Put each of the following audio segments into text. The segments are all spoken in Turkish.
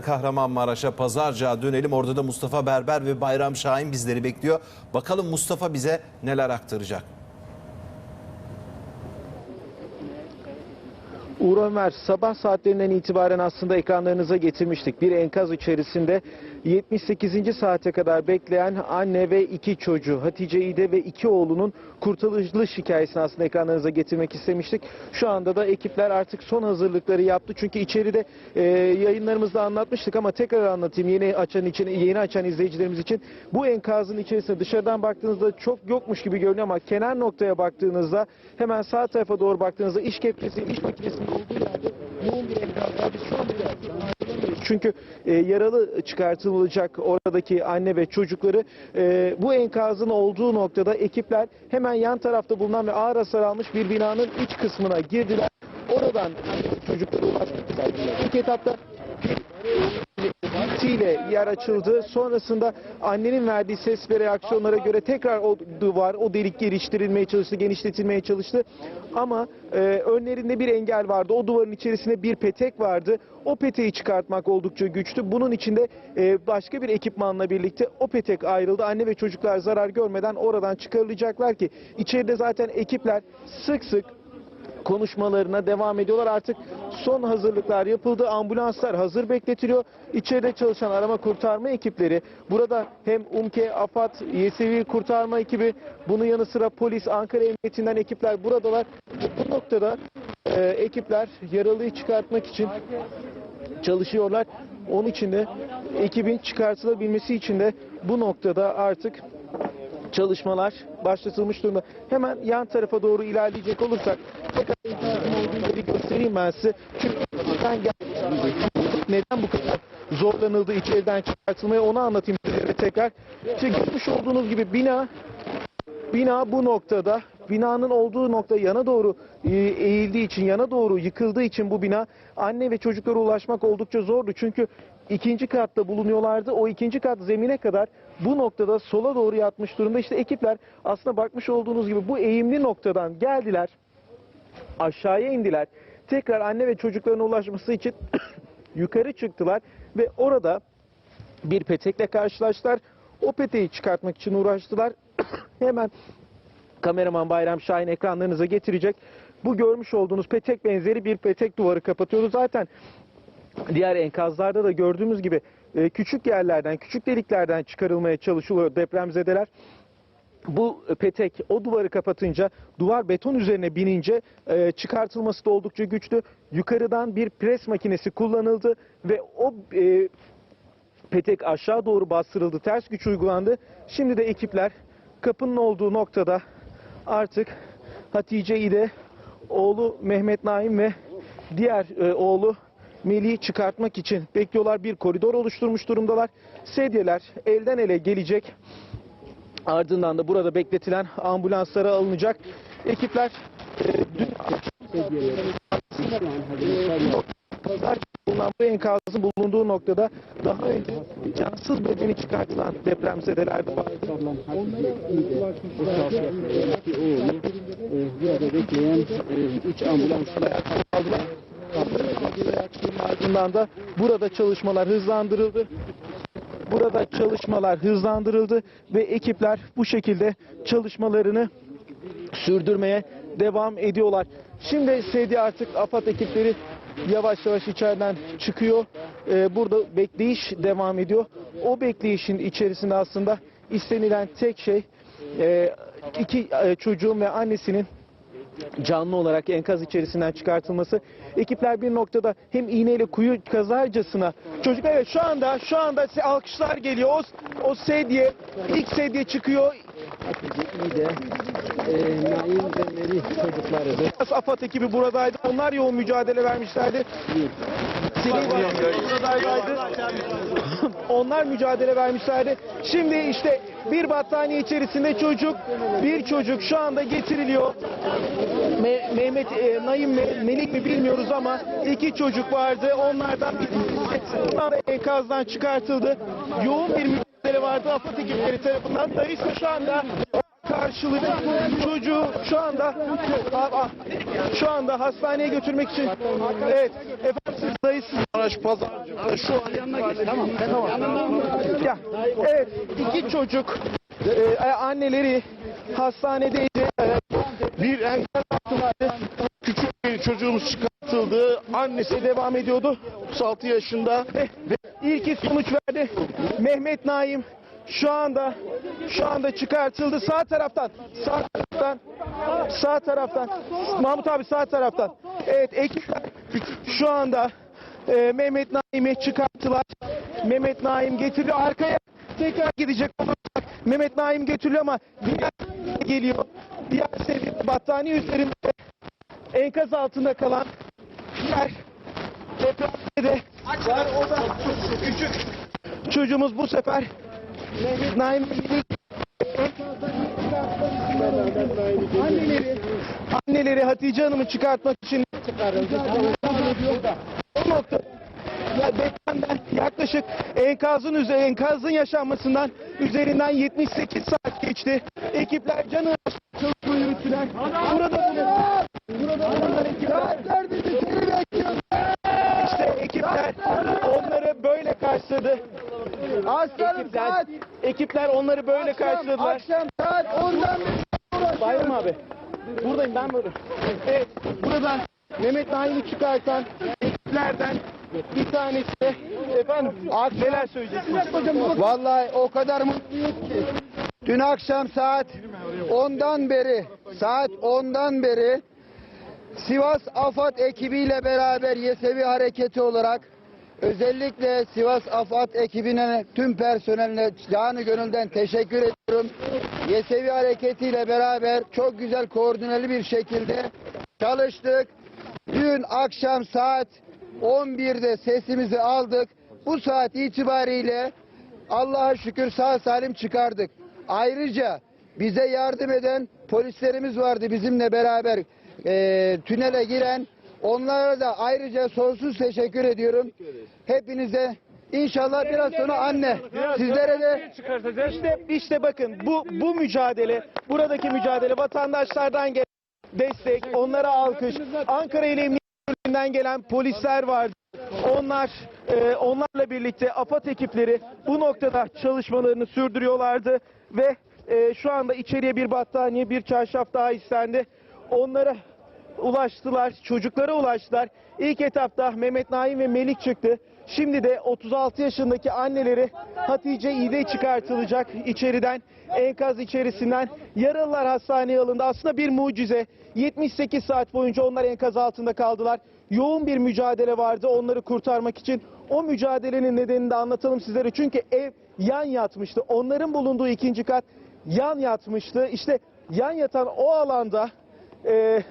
Kahramanmaraş'a Pazarcığa dönelim. Orada da Mustafa Berber ve Bayram Şahin bizleri bekliyor. Bakalım Mustafa bize neler aktaracak. Uğur Ömer sabah saatlerinden itibaren aslında ekranlarınıza getirmiştik. Bir enkaz içerisinde 78. saate kadar bekleyen anne ve iki çocuğu Hatice İde ve iki oğlunun kurtarılış hikayesini aslında ekranlarınıza getirmek istemiştik. Şu anda da ekipler artık son hazırlıkları yaptı. Çünkü içeride e, yayınlarımızda anlatmıştık ama tekrar anlatayım yeni açan için yeni açan izleyicilerimiz için. Bu enkazın içerisinde dışarıdan baktığınızda çok yokmuş gibi görünüyor ama kenar noktaya baktığınızda hemen sağ tarafa doğru baktığınızda iş kepçesi, iş makinesinin Çünkü e, yaralı çıkartılacak oradaki anne ve çocukları e, bu enkazın olduğu noktada ekipler hemen yan tarafta bulunan ve ağır hasar almış bir binanın iç kısmına girdiler. Oradan çocuklara ulaşmak. İlk etapta ile yer açıldı. Sonrasında annenin verdiği ses ve reaksiyonlara göre tekrar o duvar, o delik geliştirilmeye çalıştı, genişletilmeye çalıştı. Ama e, önlerinde bir engel vardı. O duvarın içerisinde bir petek vardı. O peteği çıkartmak oldukça güçtü. Bunun içinde e, başka bir ekipmanla birlikte o petek ayrıldı. Anne ve çocuklar zarar görmeden oradan çıkarılacaklar ki içeride zaten ekipler sık sık konuşmalarına devam ediyorlar. Artık son hazırlıklar yapıldı. Ambulanslar hazır bekletiliyor. İçeride çalışan arama kurtarma ekipleri burada hem UMKE, AFAD, YSV kurtarma ekibi bunun yanı sıra polis, Ankara Emniyetinden ekipler buradalar. Bu noktada e, ekipler yaralıyı çıkartmak için çalışıyorlar. Onun için de ekibin çıkartılabilmesi için de bu noktada artık çalışmalar başlatılmış durumda. Hemen yan tarafa doğru ilerleyecek olursak tekrar enkazın olduğu yeri göstereyim ben size. Çünkü geldi? Neden bu kadar zorlanıldı içeriden çıkartılmaya onu anlatayım size tekrar. İşte olduğunuz gibi bina Bina bu noktada, binanın olduğu nokta yana doğru e, eğildiği için, yana doğru yıkıldığı için bu bina anne ve çocuklara ulaşmak oldukça zordu. Çünkü ikinci katta bulunuyorlardı. O ikinci kat zemine kadar bu noktada sola doğru yatmış durumda. İşte ekipler aslında bakmış olduğunuz gibi bu eğimli noktadan geldiler, aşağıya indiler. Tekrar anne ve çocuklarına ulaşması için yukarı çıktılar ve orada bir petekle karşılaştılar. O peteği çıkartmak için uğraştılar. Hemen kameraman Bayram Şahin ekranlarınıza getirecek. Bu görmüş olduğunuz petek benzeri bir petek duvarı kapatıyordu. Zaten diğer enkazlarda da gördüğümüz gibi e, küçük yerlerden, küçük deliklerden çıkarılmaya çalışılıyor depremzedeler. Bu petek o duvarı kapatınca duvar beton üzerine binince e, çıkartılması da oldukça güçtü. Yukarıdan bir pres makinesi kullanıldı ve o e, petek aşağı doğru bastırıldı, ters güç uygulandı. Şimdi de ekipler kapının olduğu noktada artık Hatice ile oğlu Mehmet Naim ve diğer e, oğlu Melih'i çıkartmak için bekliyorlar. Bir koridor oluşturmuş durumdalar. Sedyeler elden ele gelecek. Ardından da burada bekletilen ambulanslara alınacak. Ekipler e, dün bulunan bu enkazın bulunduğu noktada daha önce cansız bedeni çıkartılan depremzedeler de e, burada bekleyen e, üç ambulansla aldılar. Reaksiyonun ardından da burada çalışmalar hızlandırıldı. Burada çalışmalar hızlandırıldı ve ekipler bu şekilde çalışmalarını sürdürmeye devam ediyorlar. Şimdi sedye artık AFAD ekipleri yavaş yavaş içeriden çıkıyor. Ee, burada bekleyiş devam ediyor. O bekleyişin içerisinde aslında istenilen tek şey e, iki e, çocuğun ve annesinin canlı olarak enkaz içerisinden çıkartılması. Ekipler bir noktada hem iğneyle kuyu kazarcasına çocuk evet şu anda şu anda alkışlar geliyor. O, o sedye ilk sedye çıkıyor. iyi de e, Naim ve Melih çocuklarıdır. AFAD ekibi buradaydı. Onlar yoğun mücadele vermişlerdi. Buradaydı. Onlar mücadele vermişlerdi. Şimdi işte bir battaniye içerisinde çocuk, bir çocuk şu anda getiriliyor. Me- Mehmet e, Naim mi Melik mi bilmiyoruz ama iki çocuk vardı. Onlardan bir enkazdan çıkartıldı. Yoğun bir mücadele vardı AFAD ekipleri tarafından. Dayısı şu anda karşı karşılıyor. Çocuğu şu anda şu anda hastaneye götürmek için evet efendim siz dayısınız. Maraş Pazarcık'ta şu an itibariyle tamam. Ya, evet iki çocuk e, anneleri hastanedeydi. Bir enkaz altındaydı. Küçük bir çocuğumuz çıkartıldı. Annesi devam ediyordu. 36 yaşında. Eh, İlki sonuç verdi. Mehmet Naim şu anda şu anda çıkartıldı sağ taraftan. Sağ taraftan. Sağ taraftan. Mahmut abi sağ taraftan. Evet ekipler şu anda e, Mehmet Naim'i çıkarttılar. Mehmet Naim getirdi arkaya tekrar gidecek Mehmet Naim götürüyor ama diğer geliyor. Diğer seviye battaniye üzerinde enkaz altında kalan diğer depremde de var. O da küçük çocuğumuz bu sefer Mehmet Naim anneleri, anneleri Hatice Hanım'ı çıkartmak için o nokta ya depremden yaklaşık enkazın üzeri enkazın yaşanmasından üzerinden 78 saat geçti. Ekipler canı çalışma yürüttüler. Burada burada bulunan ekipler ekipler onları böyle karşıladı. ekipler, ekipler onları böyle karşıladılar. Akşam saat 10'dan Bayram abi. Buradayım ben buradayım. Evet buradan Mehmet Naim'i çıkartan ekiplerden bir tanesi efendim neler söyleyeceksiniz? Vallahi o kadar mutluyum ki. Dün akşam saat 10'dan beri, saat 10'dan beri Sivas AFAD ekibiyle beraber Yesevi Hareketi olarak özellikle Sivas AFAD ekibine tüm personeline canı gönülden teşekkür ediyorum. Yesevi Hareketi ile beraber çok güzel koordineli bir şekilde çalıştık. Dün akşam saat 11'de sesimizi aldık. Bu saat itibariyle Allah'a şükür sağ salim çıkardık. Ayrıca bize yardım eden polislerimiz vardı bizimle beraber eee, tünele giren. Onlara da ayrıca sonsuz teşekkür ediyorum. Hepinize inşallah biraz sonra anne sizlere de İşte, işte bakın bu bu mücadele, buradaki mücadele vatandaşlardan gelen destek, onlara alkış. Ankara İl Emniyet Müdürlüğü'nden gelen polisler vardı. Onlar e, onlarla birlikte AFAD ekipleri bu noktada çalışmalarını sürdürüyorlardı ve e, şu anda içeriye bir battaniye, bir çarşaf daha istendi. Onlara ulaştılar, çocuklara ulaştılar. İlk etapta Mehmet Naim ve Melik çıktı. Şimdi de 36 yaşındaki anneleri Hatice İde çıkartılacak içeriden, enkaz içerisinden. Yaralılar hastaneye alındı. Aslında bir mucize. 78 saat boyunca onlar enkaz altında kaldılar. Yoğun bir mücadele vardı onları kurtarmak için. O mücadelenin nedenini de anlatalım sizlere. Çünkü ev yan yatmıştı. Onların bulunduğu ikinci kat yan yatmıştı. İşte yan yatan o alanda e,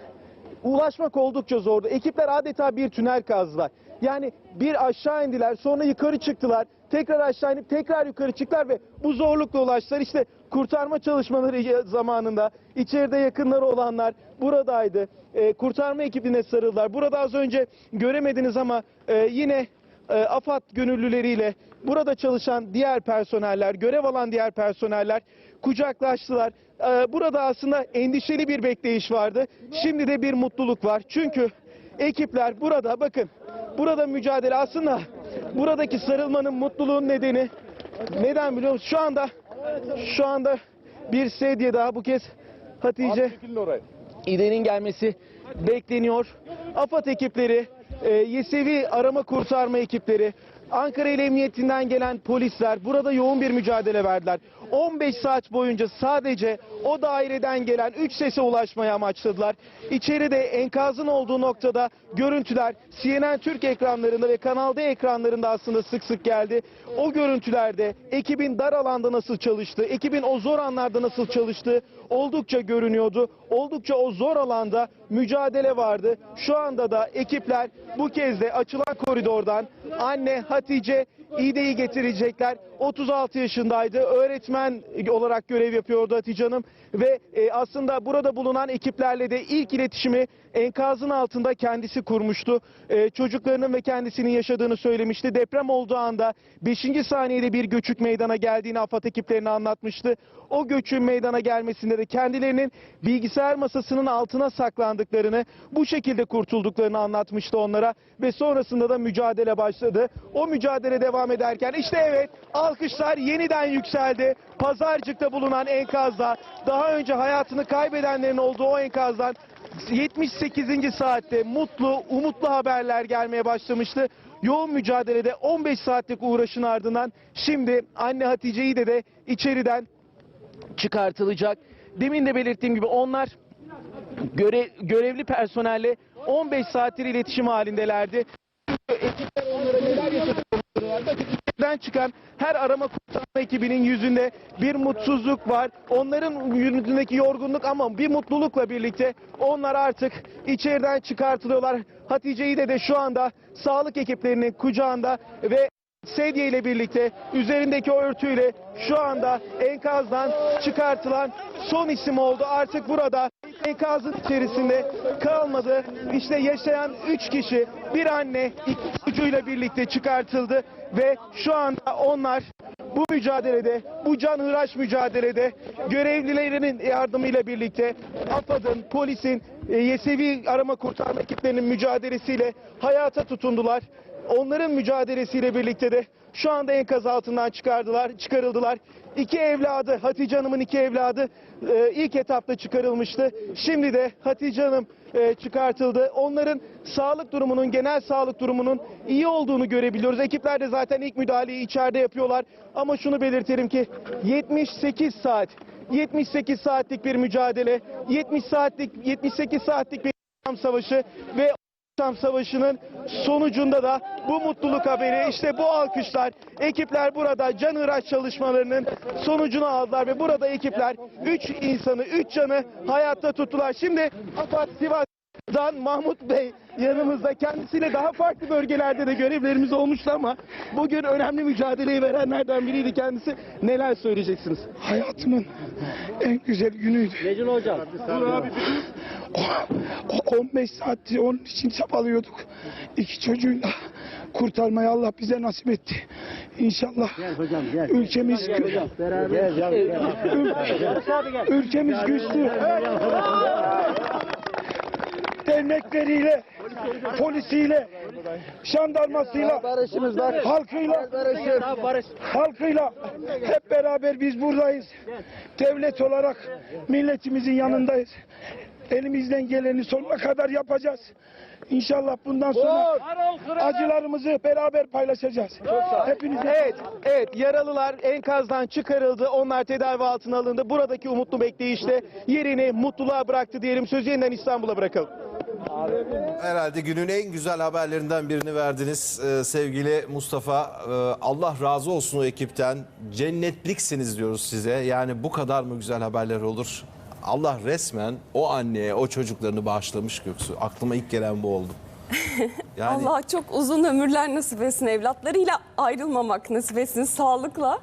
ulaşmak oldukça zordu. Ekipler adeta bir tünel kazdılar. Yani bir aşağı indiler sonra yukarı çıktılar. Tekrar aşağı inip tekrar yukarı çıktılar ve bu zorlukla ulaştılar. İşte kurtarma çalışmaları zamanında içeride yakınları olanlar buradaydı. Ee, kurtarma ekibine sarıldılar. Burada az önce göremediniz ama e, yine e, AFAD gönüllüleriyle burada çalışan diğer personeller, görev alan diğer personeller kucaklaştılar. E, burada aslında endişeli bir bekleyiş vardı. Şimdi de bir mutluluk var. Çünkü ekipler burada bakın burada mücadele aslında buradaki sarılmanın mutluluğun nedeni neden biliyor musunuz? Şu anda şu anda bir sedye daha bu kez Hatice İDE'nin gelmesi bekleniyor. AFAD ekipleri, e, Yesevi arama kurtarma ekipleri, Ankara İl Emniyetinden gelen polisler burada yoğun bir mücadele verdiler. 15 saat boyunca sadece o daireden gelen 3 sese ulaşmaya amaçladılar. İçeride enkazın olduğu noktada görüntüler CNN Türk ekranlarında ve Kanal D ekranlarında aslında sık sık geldi. O görüntülerde ekibin dar alanda nasıl çalıştığı, ekibin o zor anlarda nasıl çalıştığı oldukça görünüyordu. Oldukça o zor alanda mücadele vardı. Şu anda da ekipler bu kez de açılan koridordan anne Hatice İğde'yi getirecekler. 36 yaşındaydı. Öğretmen olarak görev yapıyordu Hatice Hanım ve e, aslında burada bulunan ekiplerle de ilk iletişimi enkazın altında kendisi kurmuştu. E, çocuklarının ve kendisinin yaşadığını söylemişti. Deprem olduğu anda 5. saniyede bir göçük meydana geldiğini AFAD ekiplerine anlatmıştı. O göçün meydana gelmesinde de kendilerinin bilgisayar masasının altına saklandıklarını, bu şekilde kurtulduklarını anlatmıştı onlara ve sonrasında da mücadele başladı. O mücadele devam ederken işte evet alkışlar yeniden yükseldi. Pazarcık'ta bulunan enkazda daha önce hayatını kaybedenlerin olduğu o enkazdan 78. saatte mutlu, umutlu haberler gelmeye başlamıştı. Yoğun mücadelede 15 saatlik uğraşın ardından şimdi anne Hatice'yi de de içeriden çıkartılacak. Demin de belirttiğim gibi onlar göre, görevli personelle 15 saattir iletişim halindelerdi. Ekipler onlara. İçeriden çıkan her arama kurtarma ekibinin yüzünde bir mutsuzluk var. Onların yüzündeki yorgunluk ama bir mutlulukla birlikte onlar artık içeriden çıkartılıyorlar. Hatice'yi de de şu anda sağlık ekiplerinin kucağında ve sedye ile birlikte üzerindeki örtüyle şu anda enkazdan çıkartılan son isim oldu. Artık burada enkazın içerisinde kalmadı. İşte yaşayan 3 kişi bir anne iki çocuğuyla birlikte çıkartıldı ve şu anda onlar bu mücadelede, bu canhıraş mücadelede görevlilerinin yardımıyla birlikte AFAD'ın, polisin, e, YSV arama kurtarma ekiplerinin mücadelesiyle hayata tutundular. Onların mücadelesiyle birlikte de şu anda enkaz altından çıkardılar, çıkarıldılar. İki evladı, Hatice Hanım'ın iki evladı e, ilk etapta çıkarılmıştı. Şimdi de Hatice Hanım e, çıkartıldı. Onların sağlık durumunun, genel sağlık durumunun iyi olduğunu görebiliyoruz. Ekipler de zaten ilk müdahaleyi içeride yapıyorlar. Ama şunu belirtelim ki 78 saat, 78 saatlik bir mücadele, 70 saatlik, 78 saatlik bir savaşı ve Yaşam Savaşı'nın sonucunda da bu mutluluk haberi işte bu alkışlar ekipler burada can hıraç çalışmalarının sonucunu aldılar ve burada ekipler 3 insanı 3 canı hayatta tuttular. Şimdi AFAD Sivas'dan Mahmut Bey yanımızda kendisiyle daha farklı bölgelerde de görevlerimiz olmuştu ama bugün önemli mücadeleyi verenlerden biriydi kendisi. Neler söyleyeceksiniz? hayatımın en güzel günüydü. Necil Hocam. O, o 15 saattir onun için çabalıyorduk. İki çocuğuyla kurtarmayı Allah bize nasip etti. İnşallah Hocam gel. ülkemiz Beraber. Gel gel. gel. ülkemiz güçlü. Dernekleriyle, polisiyle, jandarmasıyla, halkıyla, halkıyla hep beraber biz buradayız. Devlet olarak milletimizin yanındayız. Elimizden geleni sonuna kadar yapacağız. İnşallah bundan sonra acılarımızı beraber paylaşacağız. Hepinize Evet, evet yaralılar enkazdan çıkarıldı. Onlar tedavi altına alındı. Buradaki umutlu bekleyişte yerini mutluluğa bıraktı diyelim. Sözü yeniden İstanbul'a bırakalım. Herhalde günün en güzel haberlerinden birini verdiniz Ee, sevgili Mustafa. Ee, Allah razı olsun o ekipten. Cennetliksiniz diyoruz size. Yani bu kadar mı güzel haberler olur? Allah resmen o anneye, o çocuklarını bağışlamış Göksu. Aklıma ilk gelen bu oldu. Yani Allah çok uzun ömürler nasip etsin evlatlarıyla ayrılmamak nasip etsin sağlıkla.